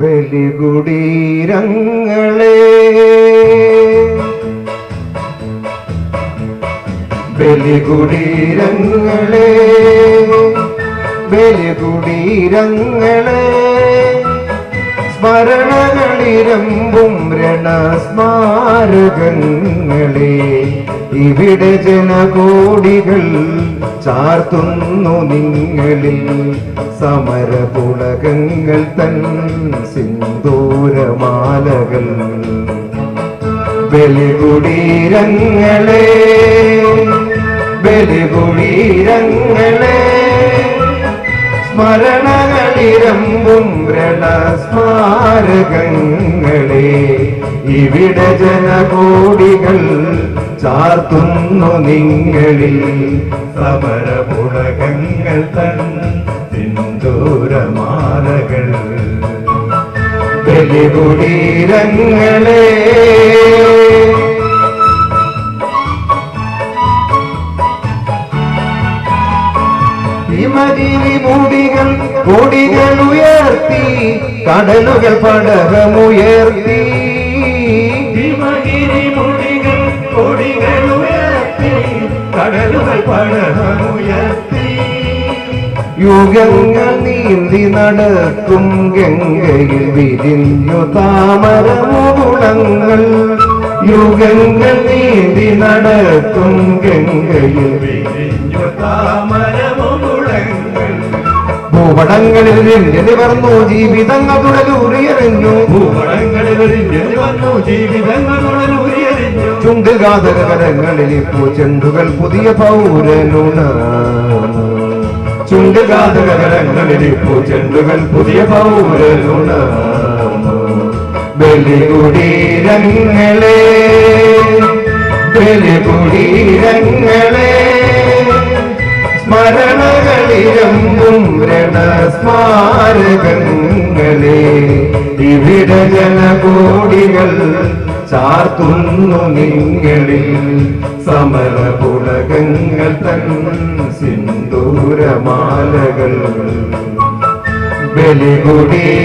ബലികുടീരങ്ങളെ. ബലികുടീരങ്ങളെ ബലികുടീരങ്ങളെ. സ്മരണകളിരമ്പും രണസ്മാരകങ്ങളെ ഇവിടെ ജനകോടികൾ ചാർത്തുന്നു നിങ്ങളിൽ. സമരപുളകങ്ങൾ തൻ സിന്ദൂരമാലകൾ. ബലികുടീരങ്ങളെ ബലികുടീരങ്ങളെ. സ്മരണകളിരമ്പും വ്രണസ്മാരകങ്ങളെ ഇവിടെ ജനകോടികൾ ചാർത്തുന്നു നിങ്ങളിൽ. സമരപുടകങ്ങൾ തൻ സിന്ദൂരമാലകൾ ബലികുടീരങ്ങളെ ഹിമഗിരി മൂടികൾ കൊടികൾ ഉയർത്തി കടലുകൾ പടകമുയർത്തി ഹിമഗിരി മുടികൾ കൊടികൾ ഉയർത്തി കടലുകൾ പടകമുയർത്തി യുഗങ്ങൾ നീന്തി നടക്കും ഗംഗയിൽ വിരിഞ്ഞു താമരമുകുളങ്ങൾ യുഗങ്ങൾ നീന്തി നടക്കും ഗംഗയിൽ വിരിഞ്ഞു താമരമുകുളങ്ങൾ ഭൂപടങ്ങളിൽ രഞ്ജി വന്നു ജീവിതങ്ങൾ തുടരൂറിയറിഞ്ഞു ഭൂപടങ്ങളിൽ ഒരിഞ്ഞു വന്നു ജീവിതങ്ങൾ തുടരൂറിയറിഞ്ഞു ചുണ്ടിൽ ഗാതകരങ്ങളിൽ ഇപ്പോൾ ചെണ്ടുകൾ പുതിയ പൗരനുണ. ചുണ്ടുകാതകരങ്ങളിൽ ഇപ്പോ ഇപ്പോൾ ചെണ്ടുകൾ പുതിയ പൗരനുണ. ബലികുടീരങ്ങളെ ബലികുടീരങ്ങളെ. വിവിധ ഇവിടെ ജനകോടികൾ ചാർത്തുന്നു നിങ്ങളിൽ. സമര പുടകങ്ങൾ തൻ സിന്ദൂരമാലകൾ. ബലികുടീരങ്ങളെ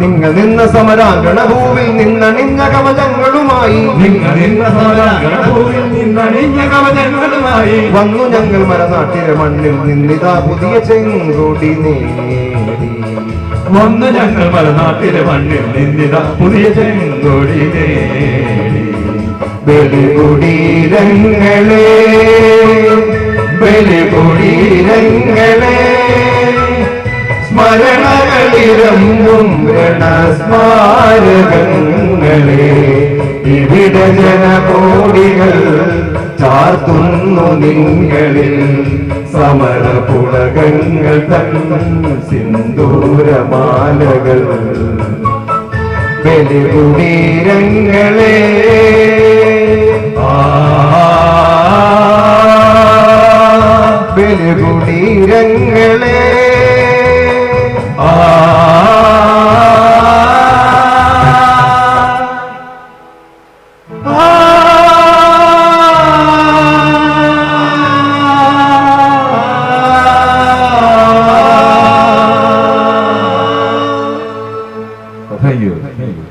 നിങ്ങൾ നിന്ന സമരാങ്കണ ഭൂവിൽ നിന്നണിഞ്ഞ കവചങ്ങളുമായി നിങ്ങൾ നിന്ന സോലാങ്കണഭൂമിൽ നിന്നണിഞ്ഞ കവചങ്ങളുമായി വന്നു ഞങ്ങൾ മരനാട്ടിലെ മണ്ണിൽ നിന്നിതാ പുതിയ ചെങ്കോടി നേടി. വന്നു ഞങ്ങൾ മലനാട്ടിലെ മണ്ണിൽ നിന്നിതാ പുതിയ ചെങ്കോടി നേടി. ബലികുടീരങ്ങളെ ബലികുടീരങ്ങളെ സ്മരണകളിരമ്പും രണസ്മാരകങ്ങളെ ഇവിടെ ജനകോടികൾ ചാർത്തുന്നു നിങ്ങളിൽ. സമരപുളകങ്ങൾ തൻ സിന്ദൂരമാലകൾ. ബലികുടീരങ്ങളെ 太远了太远